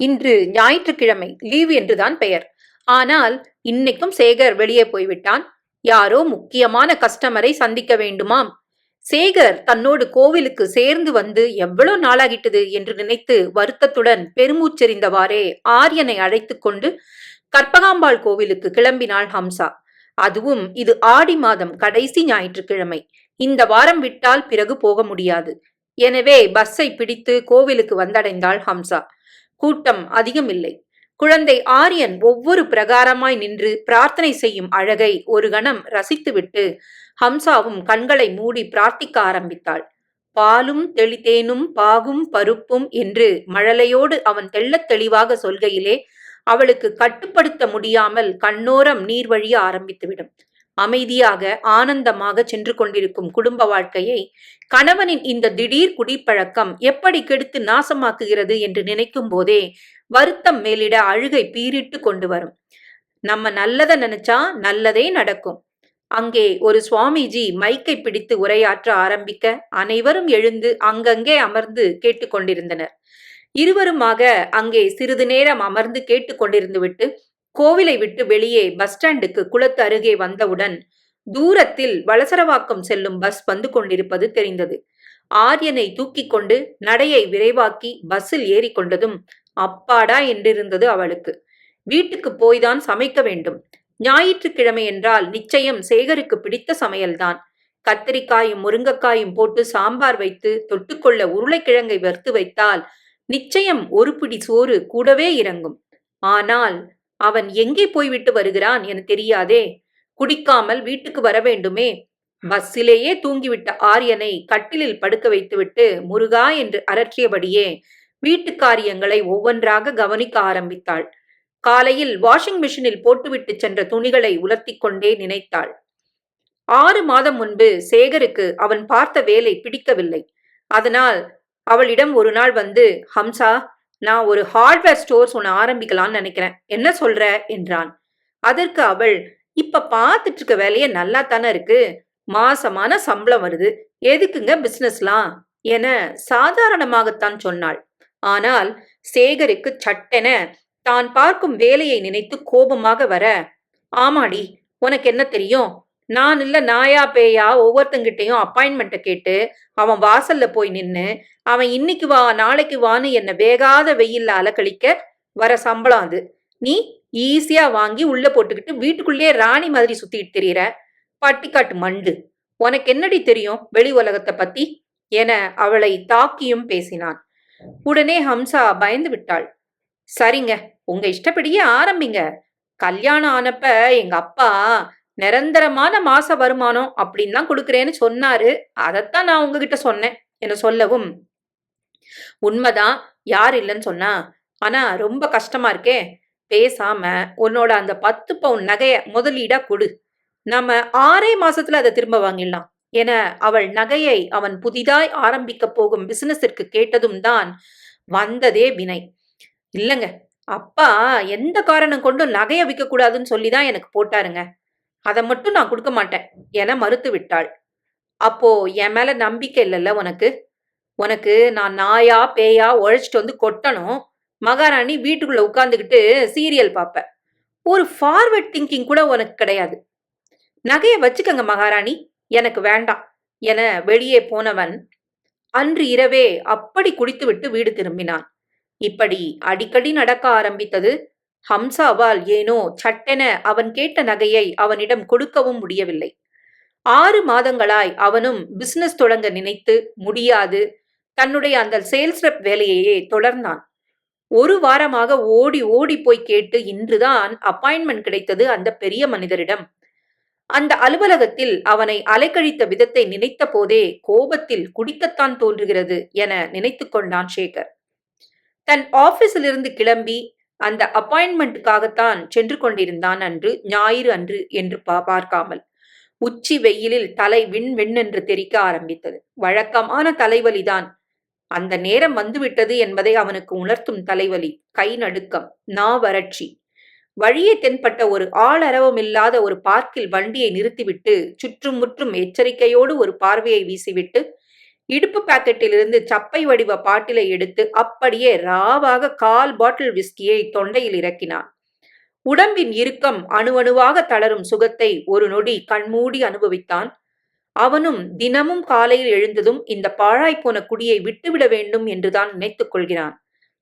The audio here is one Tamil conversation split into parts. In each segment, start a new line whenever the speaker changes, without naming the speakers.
இன்று ஞாயிற்றுக்கிழமை லீவு என்றுதான் பெயர். ஆனால் இன்னைக்கும் சேகர் வெளியே போய்விட்டான். யாரோ முக்கியமான கஸ்டமரை சந்திக்க வேண்டுமாம். சேகர் தன்னோடு கோவிலுக்கு சேர்ந்து வந்து எவ்வளோ நாளாகிட்டது என்று நினைத்து வருத்தத்துடன் பெருமூச்செறிந்தவாறே ஆரியனை அழைத்து கொண்டு கற்பகாம்பாள் கோவிலுக்கு கிளம்பினாள் ஹம்சா. அதுவும் இது ஆடி மாதம் கடைசி ஞாயிற்றுக்கிழமை. இந்த வாரம் விட்டால் பிறகு போக முடியாது. எனவே பஸ்ஸை பிடித்து கோவிலுக்கு வந்தடைந்தாள் ஹம்சா. கூட்டம் அதிகமில்லை. குழந்தை ஆரியன் ஒவ்வொரு பிரகாரமாய் நின்று பிரார்த்தனை செய்யும் அழகை ஒரு கணம் ரசித்துவிட்டு ஹம்சாவும் கண்களை மூடி பிரார்த்திக்க ஆரம்பித்தாள். பாலும் தெளித்தேனும் பாகும் பருப்பும் என்று மழலையோடு அவன் தெள்ளத் தெளிவாக சொல்கையிலே அவளுக்கு கட்டுப்படுத்த முடியாமல் கண்ணோரம் நீர் வழிய ஆரம்பித்துவிடும். அமைதியாக ஆனந்தமாக சென்று கொண்டிருக்கும் குடும்ப வாழ்க்கையை கணவனின் இந்த திடீர் குடிப்பழக்கம் எப்படி கெடுத்து நாசமாக்குகிறது என்று நினைக்கும் போதே வருத்தம் மேலிட அழுகை பீரிட்டு கொண்டு வரும். நம்ம நல்லதை நினைச்சா நல்லதே நடக்கும். அங்கே ஒரு சுவாமிஜி மைக்கை பிடித்து உரையாற்ற ஆரம்பிக்க அனைவரும் எழுந்து அங்கங்கே அமர்ந்து கேட்டுக்கொண்டிருந்தனர் இருவருமாக அங்கே சிறிது நேரம் அமர்ந்து கேட்டுக்கொண்டிருந்து விட்டு கோவிலை விட்டு வெளியே பஸ் ஸ்டாண்டுக்கு குளத்து அருகே வந்தவுடன் தூரத்தில் வலசரவாக்கம் செல்லும் பஸ் வந்து கொண்டிருப்பது தெரிந்தது. ஆரியனை தூக்கி கொண்டு நடையை விரைவாக்கி பஸ்ஸில் ஏறிக்கொண்டதும் அப்பாடா என்றிருந்தது அவளுக்கு. வீட்டுக்கு போய்தான் சமைக்க வேண்டும். ஞாயிற்றுக்கிழமை என்றால் நிச்சயம் சேகருக்கு பிடித்த சமையல்தான். கத்திரிக்காயும் முருங்கைக்காயும் போட்டு சாம்பார் வைத்து தொட்டுக்கொள்ள உருளைக்கிழங்கை வறுத்து வைத்தால் நிச்சயம் ஒரு பிடி சோறு கூடவே இறங்கும். ஆனால் அவன் எங்கே போய்விட்டு வருகிறான் என தெரியாதே. குடிக்காமல் வீட்டுக்கு வர வேண்டுமே. பஸ்ஸிலேயே தூங்கிவிட்ட ஆரியனை கட்டிலில் படுக்க வைத்துவிட்டு முருகா என்று அரற்றியபடியே வீட்டு காரியங்களை ஒவ்வொன்றாக கவனிக்க ஆரம்பித்தாள். காலையில் வாஷிங் மிஷினில் போட்டுவிட்டு சென்ற துணிகளை உலர்த்தி கொண்டே நினைத்தாள். ஆறு மாதம் முன்பு சேகருக்கு அவன் பார்த்த வேலை பிடிக்கவில்லை. அதனால் அவளிடம் ஒரு நாள் வந்து ஹம்சா நான் ஒரு ஹார்ட்வேர் ஸ்டோர்ஸ் ஒன்று ஆரம்பிக்கலாம்னு நினைக்கிறேன். என்ன சொல்ற? என்றான். அதற்கு அவள் இப்ப பார்த்துட்டு இருக்க வேலையே நல்லா தானே இருக்கு? மாசமான சம்பளம் வருது. எதுக்குங்க பிசினஸ்லாம் என சாதாரணமாகத்தான் சொன்னாள். ஆனால் சேகருக்கு சட்டென தான் பார்க்கும் வேலையை நினைத்து கோபமாக வர ஆமாடி உனக்கு என்ன தெரியும்? நான் இல்லை நாயா பேயா ஒவ்வொருத்தங்கிட்டையும் அப்பாயின்மெண்ட்டை கேட்டு அவன் வாசல்ல போய் நின்று அவன் இன்னைக்கு வா நாளைக்கு வான்னு என்னை வேகாத வெயில்ல அலக்கழிக்க வர சம்பளம் அது. நீ ஈஸியா வாங்கி உள்ள போட்டுக்கிட்டு வீட்டுக்குள்ளேயே ராணி மாதிரி சுத்திட்டு தெரியற? பட்டிக்காட்டு மண்டு. உனக்கு என்னடி தெரியும் வெளி உலகத்தை பத்தி? என அவளை தாக்கியும் பேசினான். உடனே ஹம்சா பயந்து விட்டாள். சரிங்க உங்க இஷ்டப்படியே ஆரம்பிங்க. கல்யாணம் ஆனப்ப எங்க அப்பா நிரந்தரமான மாச வருமானம் அப்படின்லாம் கொடுக்குறேன்னு சொன்னாரு. அதைத்தான் நான் உங்ககிட்ட சொன்னேன். என சொல்லவும். உண்மைதான். யார் இல்லைன்னு சொன்னா ஆனா ரொம்ப கஷ்டமா இருக்கே. பேசாம உன்னோட அந்த பத்து பவுன் நகைய முதலீடா கொடு. நம்ம ஆறே மாசத்துல அதை திரும்ப வாங்கிடலாம். என அவள் நகையை அவன் புதிதாய் ஆரம்பிக்க போகும் பிசினஸிற்கு கேட்டதும் தான் வந்ததே வினை. இல்லைங்க. அப்பா எந்த காரணம் கொண்டும் நகையை விற்க கூடாதுன்னு சொல்லிதான் எனக்கு போட்டாருங்க. அதை மட்டும் நான் கொடுக்க மாட்டேன். என மறுத்து விட்டாள். அப்போ என் மேல நம்பிக்கை இல்லைல்ல உனக்கு? உனக்கு நான் நாயா பேயா உழைச்சிட்டு வந்து கொட்டணும். மகாராணி வீட்டுக்குள்ள உட்காந்துக்கிட்டு சீரியல் பார்ப்பேன் ஒரு ஃபார்வர்ட் திங்கிங் கூட உனக்கு கிடையாது. நகையை வச்சுக்கங்க மகாராணி. எனக்கு வேண்டாம். என வெளியே போனவன் அன்று இரவே அப்படி குடித்துவிட்டு வீடு திரும்பினான். இப்படி அடிக்கடி நடக்க ஆரம்பித்தது ஹம்சாவால் ஏனோ சட்டென அவன் கேட்ட நகையை அவனிடம் கொடுக்கவும் முடியவில்லை. ஆறு மாதங்களாய் அவனும் பிசினஸ் தொடங்க நினைத்து முடியாது. தன்னுடைய அந்த சேல்ஸ் ரெப் வேலையையே தொடர்ந்தான். ஒரு வாரமாக ஓடி ஓடி போய் கேட்டு இன்றுதான் அப்பாயின்மெண்ட் கிடைத்தது அந்த பெரிய மனிதரிடம். அந்த அலுவலகத்தில் அவனை அலைக்கழித்த விதத்தை நினைத்த போதே கோபத்தில் குடிக்கத்தான் தோன்றுகிறது என நினைத்து கொண்டான் சேகர். தன் ஆபீஸிலிருந்து கிளம்பி அந்த அப்பாயின்மெண்ட்டுக்காகத்தான் சென்று கொண்டிருந்தான் அன்று ஞாயிறு அன்று என்று பார்க்காமல். உச்சி வெயிலில் தலை விண் வெண்ணென்று தெரிக்க ஆரம்பித்தது. வழக்கமான தலைவலிதான். அந்த நேரம் வந்துவிட்டது என்பதை அவனுக்கு உணர்த்தும் தலைவலி கை நடுக்கம் நா வறட்சி. வழியே தென்பட்ட ஒரு ஆளரவம் இல்லாத ஒரு பார்க்கில் வண்டியை நிறுத்திவிட்டு சுற்றும் முற்றும் எச்சரிக்கையோடு ஒரு பார்வையை வீசிவிட்டு இடுப்பு பாக்கெட்டிலிருந்து சப்பை வடிவ பாட்டிலை எடுத்து அப்படியே ராவாக கால் பாட்டில் விஸ்கியை தொண்டையில் இறக்கினான். உடம்பின் இறுக்கம் அணுவணுவாக தளரும் சுகத்தை ஒரு நொடி கண்மூடி அனுபவித்தான். அவனும் தினமும் காலையில் எழுந்ததும் இந்த பாழாய்ப்போன குடியை விட்டுவிட வேண்டும் என்றுதான் நினைத்துக் கொள்கிறான்.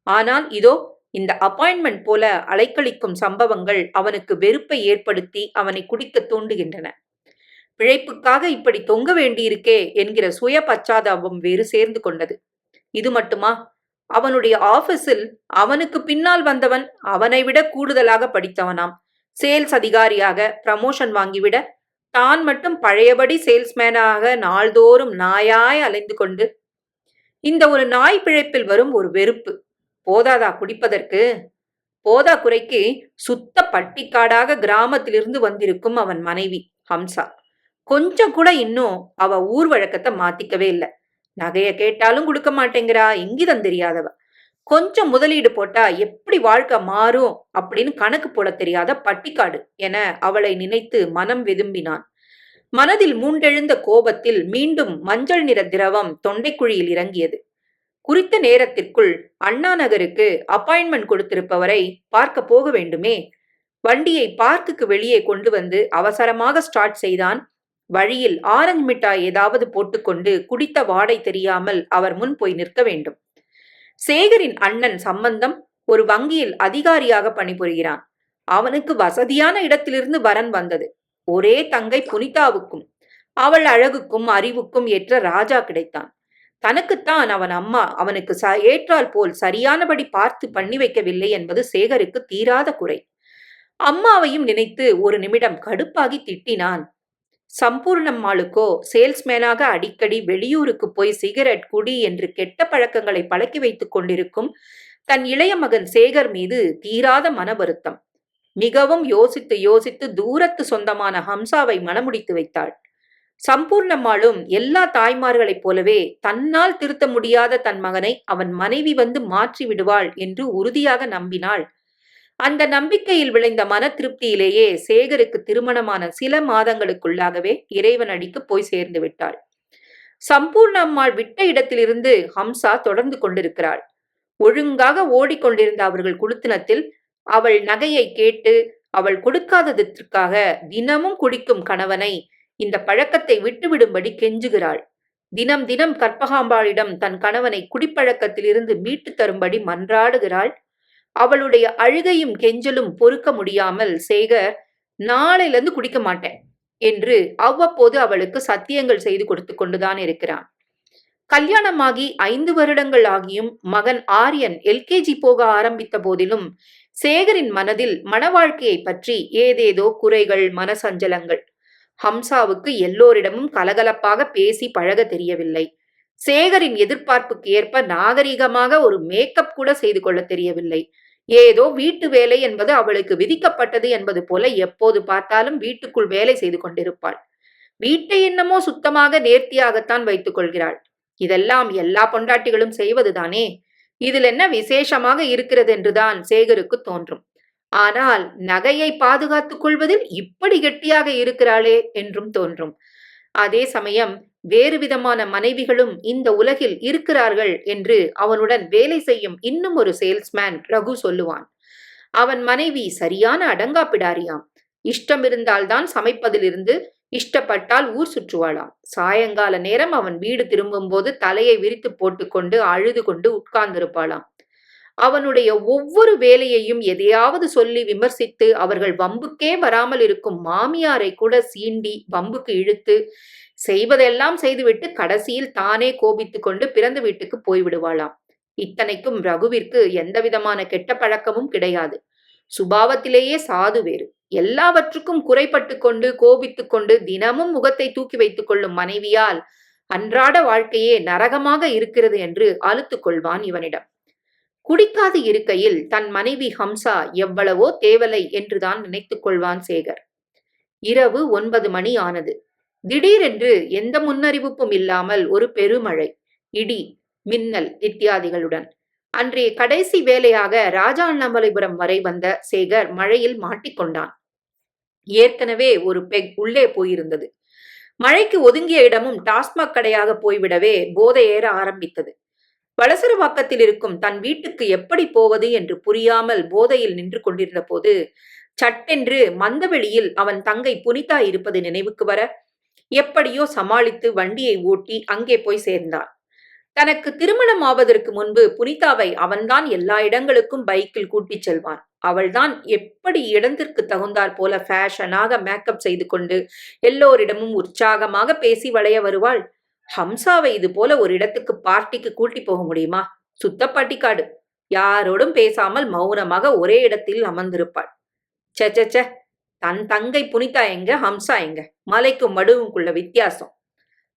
ஆனால் இதோ இந்த அப்பாயின்மெண்ட் போல அலைக்கழிக்கும் சம்பவங்கள் அவனுக்கு வெறுப்பை ஏற்படுத்தி அவனை குடிக்க தூண்டுகின்றன. பிழைப்புக்காக இப்படி தொங்க வேண்டியிருக்கே என்கிற சுய பச்சாதாபம் வேறு சேர்ந்து கொண்டது. இது மட்டுமா? அவனுடைய ஆபீஸில் அவனுக்கு பின்னால் வந்தவன் அவனை விட கூடுதலாக படித்தவனாம். சேல்ஸ் அதிகாரியாக ப்ரமோஷன் வாங்கிவிட தான் மட்டும் பழையபடி சேல்ஸ்மேனாக நாள்தோறும் நாயாய் அலைந்து கொண்டு இந்த ஒரு நாய் பிழைப்பில் வரும் ஒரு வெறுப்பு. போதாதா குடிப்பதற்கு? போதா குறைக்கு சுத்த பட்டிக்காடாக கிராமத்திலிருந்து வந்திருக்கும் அவன் மனைவி ஹம்சா. கொஞ்சம் கூட இன்னும் அவ ஊர் வழக்கத்தை மாத்திக்கவே இல்லை. நகைய கேட்டாலும் கொடுக்க மாட்டேங்கிறா இங்கிதம் தெரியாதவ. கொஞ்சம் முதலீடு போட்டா எப்படி வாழ்க்கை மாறும் அப்படின்னு கணக்கு போட தெரியாத பட்டிக்காடு என அவளை நினைத்து மனம் வெதும்பினான். மனதில் மூண்டெழுந்த கோபத்தில் மீண்டும் மஞ்சள் நிற திரவம் தொண்டைக்குழியில் இறங்கியது. குறித்த நேரத்திற்குள் அண்ணா நகருக்கு அப்பாயின்மெண்ட் கொடுத்திருப்பவரை பார்க்க போக வேண்டுமே. வண்டியை பார்க்குக்கு வெளியே கொண்டு வந்து அவசரமாக ஸ்டார்ட் செய்தான் வழியில் ஆரஞ்சு மிட்டாய் ஏதாவது போட்டுக்கொண்டு குடித்த வாடை தெரியாமல் அவர் முன் போய் நிற்க வேண்டும். சேகரின் அண்ணன் சம்பந்தம் ஒரு வங்கியில் அதிகாரியாக பணிபுரிகிறான். அவனுக்கு வசதியான இடத்திலிருந்து வரன் வந்தது. ஒரே தங்கை புனிதாவுக்கும் அவள் அழகுக்கும் அறிவுக்கும் ஏற்ற ராஜா கிடைத்தான். தனக்குத்தான் அவன் அம்மா அவனுக்கு ச ஏற்றால் போல் சரியானபடி பார்த்து பண்ணி வைக்கவில்லை என்பது சேகருக்கு தீராத குறை. அம்மாவையும் நினைத்து ஒரு நிமிடம் கடுப்பாகி திட்டினான் சம்பூர்ணம்மாளுக்கோ? சேல்ஸ்மேனாக அடிக்கடி வெளியூருக்கு போய் சிகரெட் குடி என்று கெட்ட பழக்கங்களை பழக்கி வைத்துக் கொண்டிருக்கும் தன் இளைய மகன் சேகர் மீது தீராத மன வருத்தம். மிகவும் யோசித்து யோசித்து தூரத்து சொந்தமான ஹம்சாவை மனமுடித்து வைத்தாள். சம்பூர்ணம்மாளும் எல்லா தாய்மார்களைப் போலவே தன்னால் திருத்த முடியாத தன் மகனை அவன் மனைவி வந்து மாற்றி விடுவாள் என்று உறுதியாக நம்பினாள் அந்த நம்பிக்கையில் விளைந்த மன திருப்தியிலேயே சேகருக்கு திருமணமான சில மாதங்களுக்குள்ளாகவே இறைவன் அடிக்கு போய் சேர்ந்து விட்டாள். சம்பூர்ண அம்மாள் விட்ட இடத்திலிருந்து ஹம்சா தொடர்ந்து கொண்டிருக்கிறாள். ஒழுங்காக ஓடிக்கொண்டிருந்த அவர்கள் குடுத்தனத்தில் அவள் நகையை கேட்டு அவள் கொடுக்காததற்காக தினமும் குடிக்கும் கணவனை இந்த பழக்கத்தை விட்டுவிடும்படி கெஞ்சுகிறாள். தினம் தினம் கற்பகாம்பாளிடம் தன் கணவனை குடிப்பழக்கத்திலிருந்து மீட்டு தரும்படி மன்றாடுகிறாள். அவளுடைய அழுகையும் கெஞ்சலும் பொறுக்க முடியாமல் சேகர் நாளையிலிருந்து குடிக்க மாட்டேன் என்று அவ்வப்போது அவளுக்கு சத்தியங்கள் செய்து கொடுத்து கொண்டுதான் இருக்கிறான். கல்யாணமாகி ஐந்து வருடங்கள் ஆகியும் மகன் ஆரியன் எல்கேஜி போக ஆரம்பித்த போதிலும் சேகரின் மனதில் மன வாழ்க்கையை பற்றி ஏதேதோ குறைகள் மனசஞ்சலங்கள். ஹம்சாவுக்கு எல்லோரிடமும் கலகலப்பாக பேசி பழக தெரியவில்லை. சேகரின் எதிர்பார்ப்புக்கு ஏற்ப நாகரிகமாக ஒரு மேக்கப் கூட செய்து கொள்ள தெரியவில்லை. ஏதோ வீட்டு வேலை என்பது அவளுக்கு விதிக்கப்பட்டது என்பது போல எப்போது பார்த்தாலும் வீட்டுக்குள் வேலை செய்து கொண்டிருப்பாள். வீட்டை என்னமோ சுத்தமாக நேர்த்தியாகத்தான் வைத்துக் கொள்கிறாள். இதெல்லாம் எல்லா பொண்டாட்டிகளும் செய்வதுதானே? இதில் என்ன விசேஷமாக இருக்கிறது என்றுதான் சேகருக்கு தோன்றும். ஆனால் நகையை பாதுகாத்துக் கொள்வதில் இப்படி கெட்டியாக இருக்கிறாளே என்றும் தோன்றும். அதே சமயம் வேறு விதமான மனைவிகளும் இந்த உலகில் இருக்கிறார்கள் என்று அவனுடன் வேலை செய்யும் இன்னும் ஒரு சேல்ஸ்மேன் ரகு சொல்லுவான். அவன் மனைவி சரியான அடங்காப்பிடாரியாம். இஷ்டம் இருந்தால்தான் சமைப்பதிலிருந்து இஷ்டப்பட்டால் ஊர் சுற்றுவாளாம். சாயங்கால நேரம் அவன் வீடு திரும்பும் போது தலையை விரித்து போட்டுக்கொண்டு அழுது கொண்டு உட்கார்ந்திருப்பாளாம். அவனுடைய ஒவ்வொரு வேலையையும் எதையாவது சொல்லி விமர்சித்து அவர்கள் வம்புக்கே வராமல் இருக்கும் மாமியாரை கூட சீண்டி வம்புக்கு இழுத்து செய்வதெல்லாம் செய்துவிட்டு கடைசியில் தானே கோபித்துக் கொண்டு பிறந்த வீட்டுக்கு போய்விடுவாளாம் இத்தனைக்கும் ரகுவிற்கு எந்த விதமான கெட்ட பழக்கமும் கிடையாது. சுபாவத்திலேயே சாது வேறு. எல்லாவற்றுக்கும் குறைப்பட்டு கொண்டு கோபித்துக் கொண்டு தினமும் முகத்தை தூக்கி வைத்துக் கொள்ளும் மனைவியால் அன்றாட வாழ்க்கையே நரகமாக இருக்கிறது என்று அழுத்துக் கொள்வான் இவனிடம். குடிக்காது இருக்கையில் தன் மனைவி ஹம்சா எவ்வளவோ தேவலை என்றுதான் நினைத்துக் கொள்வான் சேகர். இரவு ஒன்பது மணி ஆனது. திடீரென்று எந்த முன்னறிவிப்பும் இல்லாமல் ஒரு பெருமழை இடி மின்னல் இத்தியாதிகளுடன். அன்றைய கடைசி வேலையாக ராஜா அண்ணாமலைபுரம் வரை வந்த சேகர் மழையில் மாட்டிக்கொண்டான் ஏற்கனவே ஒரு பெக் உள்ளே போயிருந்தது. மழைக்கு ஒதுங்கிய இடமும் டாஸ்மாக் கடையாக போய்விடவே போதை ஏற ஆரம்பித்தது. வளசரவாக்கத்தில் இருக்கும் தன் வீட்டுக்கு எப்படி போவது என்று புரியாமல் போதையில் நின்று கொண்டிருந்த போது சட்டென்று மந்தவெளியில் அவன் தங்கை புனிதா இருப்பது நினைவுக்கு வர எப்படியோ சமாளித்து வண்டியை ஓட்டி அங்கே போய் சேர்ந்தான். தனக்கு திருமணம் ஆவதற்கு முன்பு புனிதாவை அவன்தான் எல்லா இடங்களுக்கும் பைக்கில் கூட்டிச் செல்வான். அவள்தான் எப்படி இடத்திற்கு தகுந்தாற் போல ஃபேஷனாக மேக்கப் செய்து கொண்டு எல்லோரிடமும் உற்சாகமாக பேசி வளைய வருவாள்? ஹம்சாவை இது போல ஒரு இடத்துக்கு பார்ட்டிக்கு கூட்டி போக முடியுமா? சுத்த பட்டிக்காடு. யாரோடும் பேசாமல் மௌனமாக ஒரே இடத்தில் அமர்ந்திருப்பாள். சே சே சே தன் தங்கை புனிதா எங்க ஹம்சா எங்க? மலைக்கும் மடுவுக்குள்ள வித்தியாசம்.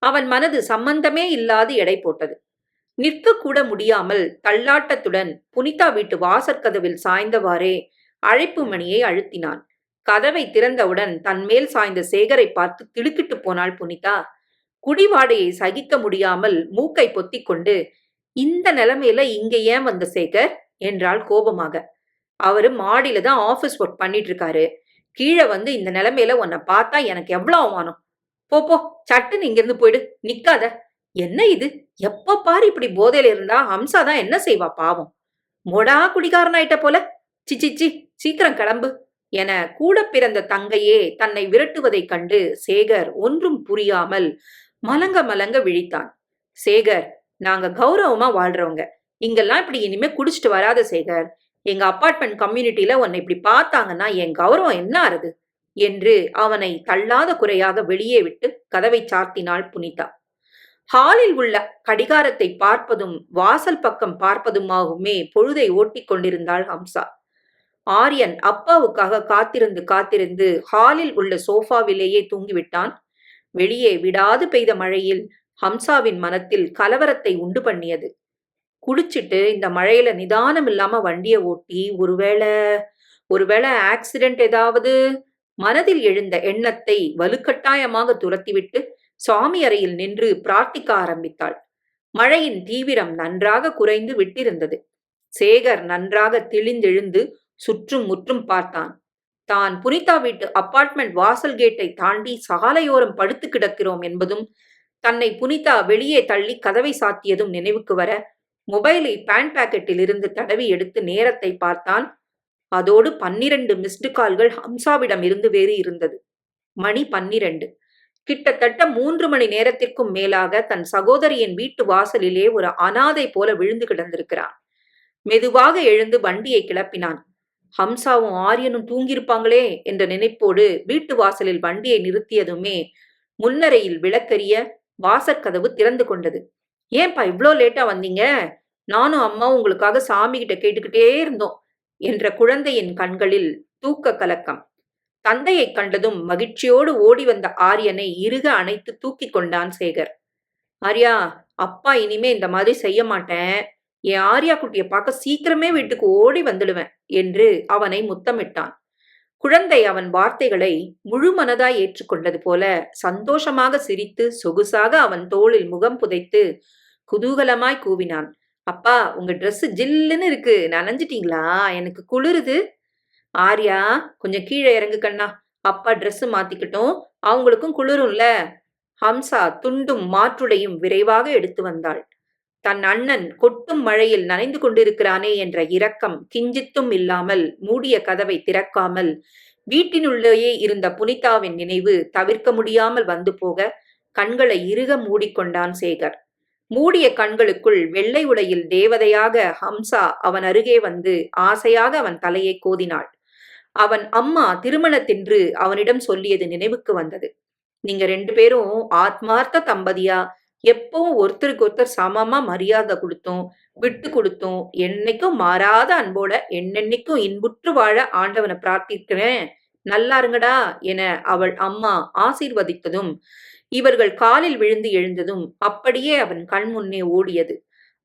அவன் மனது சம்பந்தமே இல்லாது எடை போட்டது. நிற்கக்கூட முடியாமல் தள்ளாட்டத்துடன் புனிதா வீட்டு வாசற்கதவில் சாய்ந்தவாறே அழைப்பு மணியை அழுத்தினான். கதவை திறந்தவுடன் தன் மேல் சாய்ந்த சேகரை பார்த்து திடுக்கிட்டு போனாள் புனிதா. குடிவாடையை சகிக்க முடியாமல் மூக்கை பொத்திக்கொண்டு இந்த நிலைமையில இங்க ஏன் வந்த சேகர்? என்றாள் கோபமாக. அவரு மாடியில தான் ஆபீஸ் ஒர்க் பண்ணிட்டு இருக்காரு. கீழே வந்து இந்த நிலைமையில உன்னை பார்த்தா எனக்கு எவ்வளவு அவமானம். போ போ சட்டுன்னு இங்கிருந்து போயிடு. நிக்காத. என்ன இது? எப்ப பாரு இப்படி போதையில இருந்தா ஹம்சா தான் என்ன செய்வா பாவம். மொடா குடிகாரனாயிட்ட போல. சிச்சிச்சி சீக்கிரம் கிளம்பு. என கூட பிறந்த தங்கையே தன்னை விரட்டுவதைக் கண்டு சேகர் ஒன்றும் புரியாமல் மலங்க மலங்க விழித்தான். சேகர் நாங்க கௌரவமா வாழ்றவங்க. இங்கெல்லாம் இப்படி இனிமே குடிச்சிட்டு வராத சேகர். எங்க அப்பார்ட்மெண்ட் கம்யூனிட்டியில உன்னை இப்படி பார்த்தாங்கன்னா என் கௌரவம் என்ன ஆறுது? என்று அவனை தள்ளாத குறையாக வெளியே விட்டு கதவை சாத்தினாள் புனிதா ஹாலில் உள்ள கடிகாரத்தை பார்ப்பதும் வாசல் பக்கம் பார்ப்பதுமாகவுமே பொழுதை ஓட்டிக் கொண்டிருந்தாள் ஹம்சா. ஆரியன் அப்பாவுக்காக காத்திருந்து காத்திருந்து ஹாலில் உள்ள சோஃபாவிலேயே தூங்கிவிட்டான். வெளியே விடாது பெய்த மழையில் ஹம்சாவின் மனத்தில் கலவரத்தை உண்டு பண்ணியது. குடிச்சிட்டு இந்த மழையில நிதானம் இல்லாம வண்டியை ஓட்டி ஒருவேளை ஒருவேளை ஆக்சிடென்ட் ஏதாவது மனதில் எழுந்த எண்ணத்தை வலுக்கட்டாயமாக துரத்திவிட்டு சுவாமி அறையில் நின்று பிரார்த்திக்க ஆரம்பித்தாள். மழையின் தீவிரம் நன்றாக குறைந்து விட்டிருந்தது. சேகர் நன்றாக தெளிந்தெழுந்து சுற்றும் முற்றும் பார்த்தான். தான் புனிதா வீட்டு அப்பார்ட்மெண்ட் வாசல் கேட்டை தாண்டி சாலையோரம் படுத்து கிடக்கிறோம் என்பதும் தன்னை புனிதா வெளியே தள்ளி கதவை சாத்தியதும் நினைவுக்கு வர மொபைலை பேண்ட் பாக்கெட்டில் இருந்து தடவி எடுத்து நேரத்தை பார்த்தான். அதோடு பன்னிரண்டு மிஸ்டு கால்கள் ஹம்சாவிடம் இருந்து வேறு இருந்தது. மணி பன்னிரண்டு. கிட்டத்தட்ட மூன்று மணி நேரத்திற்கும் மேலாக தன் சகோதரியின் வீட்டு வாசலிலே ஒரு அனாதை போல விழுந்து கிடந்திருக்கிறான். மெதுவாக எழுந்து வண்டியை கிளப்பினான். ஹம்சாவும் ஆரியனும் தூங்கியிருப்பாங்களே என்ற நினைப்போடு வீட்டு வாசலில் வண்டியை நிறுத்தியதுமே முன்னரையில் விளக்கரிய வாசற்கதவு திறந்து கொண்டது. ஏன்பா இவ்வளோ லேட்டா வந்தீங்க? நானும் அம்மா உங்களுக்காக சாமிகிட்ட கேட்டுக்கிட்டே இருந்தோம் என்ற குழந்தையின் கண்களில் தூக்க கலக்கம். தந்தையை கண்டதும் மகிழ்ச்சியோடு ஓடி வந்த ஆரியனை இறுக அணைத்து தூக்கி கொண்டான் சேகர். ஆர்யா அப்பா இனிமே இந்த மாதிரி செய்ய மாட்டேன். என் ஆர்யா குட்டியை பார்க்க சீக்கிரமே வீட்டுக்கு ஓடி வந்துடுவேன் என்று அவனை முத்தமிட்டான். குழந்தை அவன் வார்த்தைகளை முழு மனதாய் ஏற்றுக்கொண்டது போல சந்தோஷமாக சிரித்து சொகுசாக அவன் தோளில் முகம் புதைத்து குதூகலமாய் கூவினான். அப்பா உங்க ட்ரெஸ் ஜில்லுன்னு இருக்கு. நனைஞ்சிட்டீங்களா? எனக்கு குளிருது. ஆர்யா கொஞ்சம் கீழே இறங்கு கண்ணா. அப்பா ட்ரெஸ் மாத்திக்கிட்டோம். அவங்களுக்கும் குளிரும்ல. ஹம்சா துண்டும் மாற்றுடையும் விரைவாக எடுத்து வந்தாள். தன் அண்ணன் கொட்டும் மழையில் நனைந்து கொண்டிருக்கிறானே என்ற இரக்கம் கிஞ்சித்தும் இல்லாமல் மூடிய கதவை திறக்காமல் வீட்டினுள்ளேயே இருந்த புனிதாவின் நினைவு தவிர்க்க முடியாமல் வந்து போக கண்களை இறுக மூடிக்கொண்டான் சேகர். மூடிய கண்களுக்குள் வெள்ளை உடையில் தேவதையாக ஹம்சா அவன் அருகே வந்து ஆசையாக அவன் தலையை கோதினாள். அவன் அம்மா திருமணத்தின்று அவனிடம் சொல்லியது நினைவுக்கு வந்தது. நீங்க ரெண்டு பேரும் ஆத்மார்த்த தம்பதியா? எப்பவும் ஒருத்தருக்கு ஒருத்தர் சமமா மரியாதை கொடுத்தோம் விட்டு கொடுத்தோம். என்னைக்கும் மாறாத அன்போட என்னென்னைக்கும் இன்புற்று வாழ ஆண்டவனை பிரார்த்திக்கிறேன். நல்லா இருங்கடா என அவள் அம்மா ஆசீர்வதித்ததும் இவர்கள் காலில் விழுந்து எழுந்ததும் அப்படியே அவன் கண் முன்னே ஓடியது.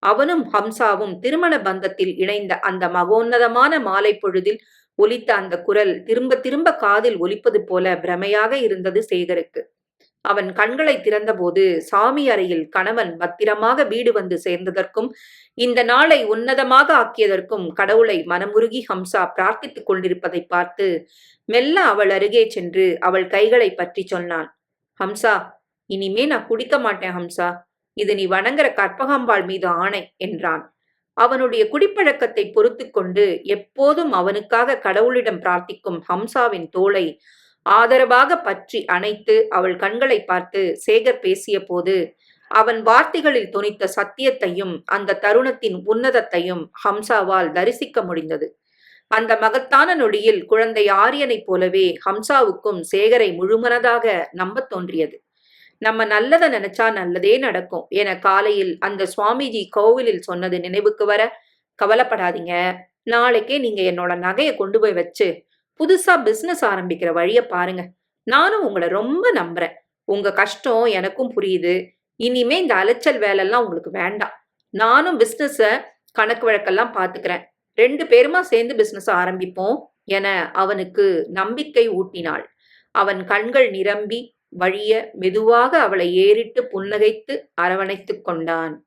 அவனும் ஹம்சாவும் திருமண பந்தத்தில் இணைந்த அந்த மகோன்னதமான மாலை பொழுதில் ஒலித்த அந்த குரல் திரும்ப திரும்ப காதில் ஒலிப்பது போல பிரமையாக இருந்தது சேகருக்கு. அவன் கண்களை திறந்தபோது சாமி அறையில் கணவன் பத்திரமாக வீடு வந்து சேர்ந்ததற்கும் இந்த நாளை உன்னதமாக ஆக்கியதற்கும் கடவுளை மனமுருகி ஹம்சா பிரார்த்தித்துக் கொண்டிருப்பதை பார்த்து மெல்ல அவள் அருகே சென்று அவள் கைகளை பற்றி சொன்னான். ஹம்சா இனிமே நான் குடிக்க மாட்டேன் ஹம்சா. இது நீ வணங்குற கற்பகாம்பாள் மீது ஆணை என்றான். அவனுடைய குடிப்பழக்கத்தை பொறுத்து கொண்டு எப்போதும் அவனுக்காக கடவுளிடம் பிரார்த்திக்கும் ஹம்சாவின் தோளை ஆதரவாக பற்றி அணைத்து அவள் கண்களை பார்த்து சேகர் பேசிய போது அவன் வார்த்தைகளில் துணித்த சத்தியத்தையும் அந்த தருணத்தின் உன்னதத்தையும் ஹம்சாவால் தரிசிக்க முடிந்தது. அந்த மகத்தான நொடியில் குழந்தை ஆரியனைப் போலவே ஹம்சாவுக்கும் சேகரை முழுமனதாக நம்பத் தோன்றியது. நம்ம நல்லதை நினைச்சா நல்லதே நடக்கும் என காலையில் அந்த சுவாமிஜி கோவிலில் சொன்னது நினைவுக்கு வர கவலைப்படாதீங்க. நாளைக்கே நீங்க என்னோட நகையை கொண்டு போய் வச்சு புதுசா பிசினஸ் ஆரம்பிக்கிற வழிய பாருங்க. நானும் உங்களை ரொம்ப நம்புறேன். உங்க கஷ்டம் எனக்கும் புரியுது. இனிமே இந்த அலைச்சல் வேலைலாம் உங்களுக்கு வேண்டாம். நானும் பிசினஸ கணக்கு வழக்கெல்லாம் பாத்துக்கிறேன். ரெண்டு பேருமா சேர்ந்து பிசினஸ் ஆரம்பிப்போம் என அவனுக்கு நம்பிக்கை ஊட்டினாள். அவன் கண்கள் நிரம்பி வழிய மெதுவாக அவளை ஏறிட்டு புன்னகைத்து அரவணைத்துக் கொண்டான்.